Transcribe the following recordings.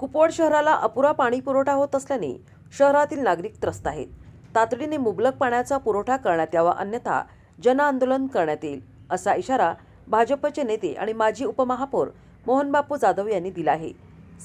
कुपवाड शहराला अपुरा पाणी पुरवठा होत असल्याने शहरातील नागरिक त्रस्त आहेत. तातडीने मुबलक पाण्याचा पुरवठा करण्यात यावा अन्यथा जनआंदोलन करण्यात येईल असा इशारा भाजपचे नेते आणि माजी उपमहापौर मोहनबापू जाधव यांनी दिला आहे.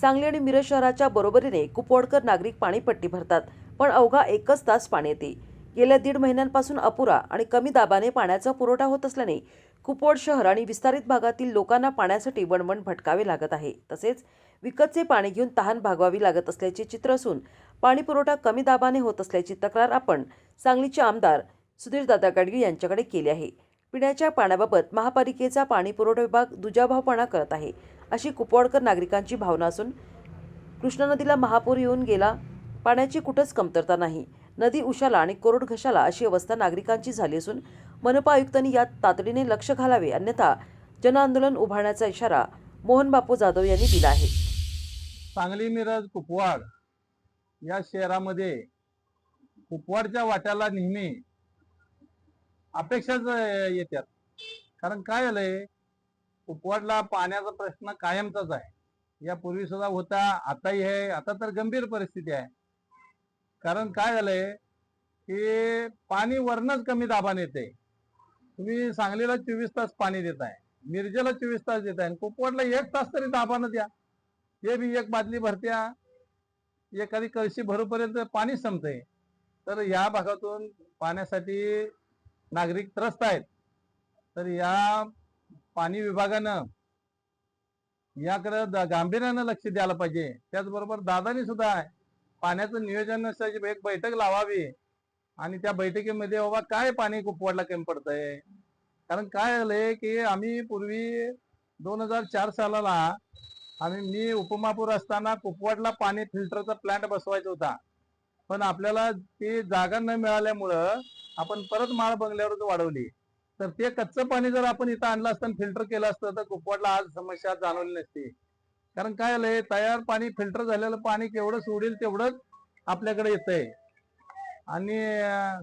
सांगली आणि मिरज शहराच्या बरोबरीने कुपवाडकर नागरिक पाणीपट्टी भरतात पण अवघा एकच तास पाणी येते. गेल्या दीड महिन्यांपासून अपुरा आणि कमी दाबाने पाण्याचा पुरवठा होत असल्याने कुपवाड शहर आणि विस्तारित भागातील लोकांना पाण्यासाठी वणवण भटकावे लागत आहे. तसेच विकतचे पाणी घेऊन तहान भागवावी लागत असल्याचे चित्र असून पाणी पुरवठा कमी दाबाने होत असल्याची तक्रार आपण सांगलीचे आमदार सुधीरदादा गाडगीळ यांच्याकडे केली आहे. पिण्याच्या पाण्याबाबत महापालिकेचा पाणी पुरवठा विभाग दुजाभावपणा करत आहे अशी कुपवाडकर नागरिकांची भावना असून कृष्णा नदीला महापूर येऊन गेला पाण्याची कुठंच कमतरता नाही. नदी उशाला आणि कोरड घशाला अशी अवस्था नागरिकांची झाली असून मनपा आयुक्तांनी यात तातडीने लक्ष घालावे अन्यथा जनआंदोलन उभारण्याचा इशारा मोहन बापू जाधव यांनी दिला आहे. सांगली मिरज कुपवाड या शहरामध्ये कुपवाडच्या वाट्याला नेहमी अपेक्षाच येतात. कारण काय झालंय कुपवाडला पाण्याचा प्रश्न कायमचाच आहे. यापूर्वी सुद्धा होता आताही आहे आता तर गंभीर परिस्थिती आहे. कारण काय झालंय की पाणी वरनच कमी दाबाने येते. तुम्ही सांगलीला चोवीस तास पाणी देताय मिरजेला चोवीस तास देताय आणि कुपवाडला एक तास तरी दाबानं द्या. हे बी एक बादली भरत्या. एखादी कळशी भरूपर्यंत पाणी संपते. तर या भागातून पाण्यासाठी नागरिक त्रस्त आहेत. तर या पाणी विभागानं याकडे गांभीर्यानं लक्ष द्यायला पाहिजे. त्याचबरोबर दादानी सुद्धा पाण्याचं नियोजन नसल्याची एक बैठक लावावी. आणि त्या बैठकीमध्ये बाबा काय पाणी कुपवाडला कमी पडतंय? कारण काय झालंय की आम्ही पूर्वी दोन हजार चार सालाला आम्ही मी उपमापूर असताना कुपवाडला पाणी फिल्टरचा प्लांट बसवायचा होता. पण आपल्याला ती जागा न मिळाल्यामुळं आपण परत माळ बंगल्यावरच वाढवली. तर ते कच्चं पाणी जर आपण इथं आणलं असतं फिल्टर केलं असतं तर कुपवाडला आज समस्या जाणवली नसती. कारण काय झालंय तयार पाणी फिल्टर झालेलं पाणी केवढं सोडेल तेवढंच आपल्याकडे येतंय. आणि अं,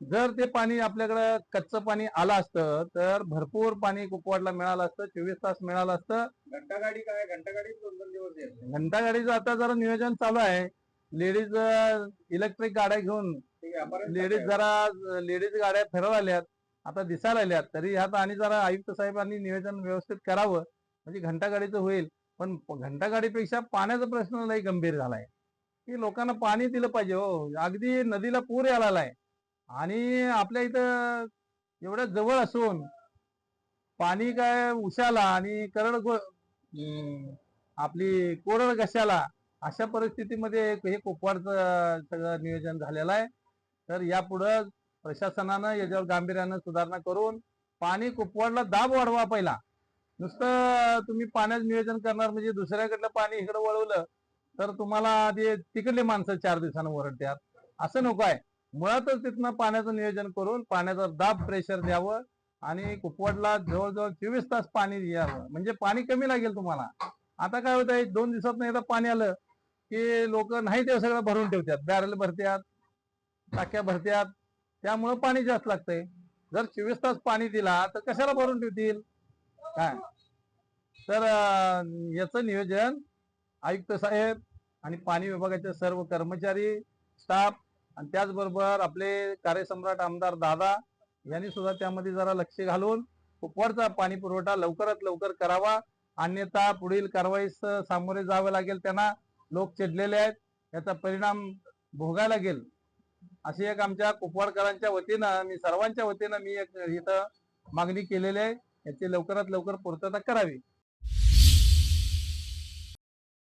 जर ते पाणी आपल्याकडं कच्चं पाणी आलं असतं तर भरपूर पाणी कुपवाडला मिळालं असतं चोवीस तास मिळालं असतं. घंटागाडी काय? घंटागाडी दोन दोन दिवस येते घंटा गाडीचं आता जरा नियोजन चालू आहे. लेडीज इलेक्ट्रिक गाड्या घेऊन लेडीज? जरा लेडीज गाड्या फिरत आल्यात आता दिसायला आल्यात तरी ह्यात आणि जरा आयुक्त साहेबांनी नियोजन व्यवस्थित करावं. म्हणजे घंटागाडीचं होईल. पण घंटागाडीपेक्षा पाण्याचा प्रश्न लई गंभीर झालाय. की लोकांना पाणी दिलं पाहिजे हो. अगदी नदीला पूर यायला आहे आणि आपल्या इथं एवढ्या जवळ असून पाणी काय उशाला आणि करड गो- आपली कोरड घशाला अशा परिस्थितीमध्ये हे कोपवाडचं सगळं नियोजन झालेलं आहे. तर यापुढं प्रशासनानं याच्यावर गांभीर्यानं सुधारणा करून पाणी कुपवाडला दाब वाढवा पहिला. नुसतं तुम्ही पाण्याचं नियोजन करणार म्हणजे दुसऱ्याकडलं पाणी इकडं वळवलं तर तुम्हाला ते तिकडली माणसं चार दिवसानं ओरडतात असं नको आहे. मुळातच तिथनं पाण्याचं नियोजन करून पाण्याचा दाब प्रेशर द्यावं आणि कुपवाडला जवळजवळ चोवीस तास पाणी द्यावं म्हणजे पाणी कमी लागेल तुम्हाला. आता काय होत आहे दोन दिवसात एकदा पाणी आलं की लोक नाही ते सगळं भरून ठेवतात बॅरल भरत्यात टाक्या भरत्यात. त्यामुळं पाणी जास्त लागतंय. जर चोवीस तास पाणी दिला तर कशाला भरून ठेवतील? काय? तर याचं नियोजन आयुक्त साहेब आणि पाणी विभागाचे सर्व कर्मचारी स्टाफ आणि त्याचबरोबर आपले कार्यसम्राट आमदार दादा यांनी सुद्धा त्यामध्ये जरा लक्ष घालून उपवरचा पाणी पुरवठा लवकरात लवकर करावा. अन्यथा पुढील कारवाईस सामोरे जावे लागेल. त्यांना लोक चिडलेले आहेत. याचा परिणाम भोगायला लागेल. अशी एक आमच्या कुपवाडकरांच्या वतीनं मी सर्वांच्या वतीनं मी एक इथं मागणी केलेली आहे. याची लवकरात लवकर पूर्तता करावी.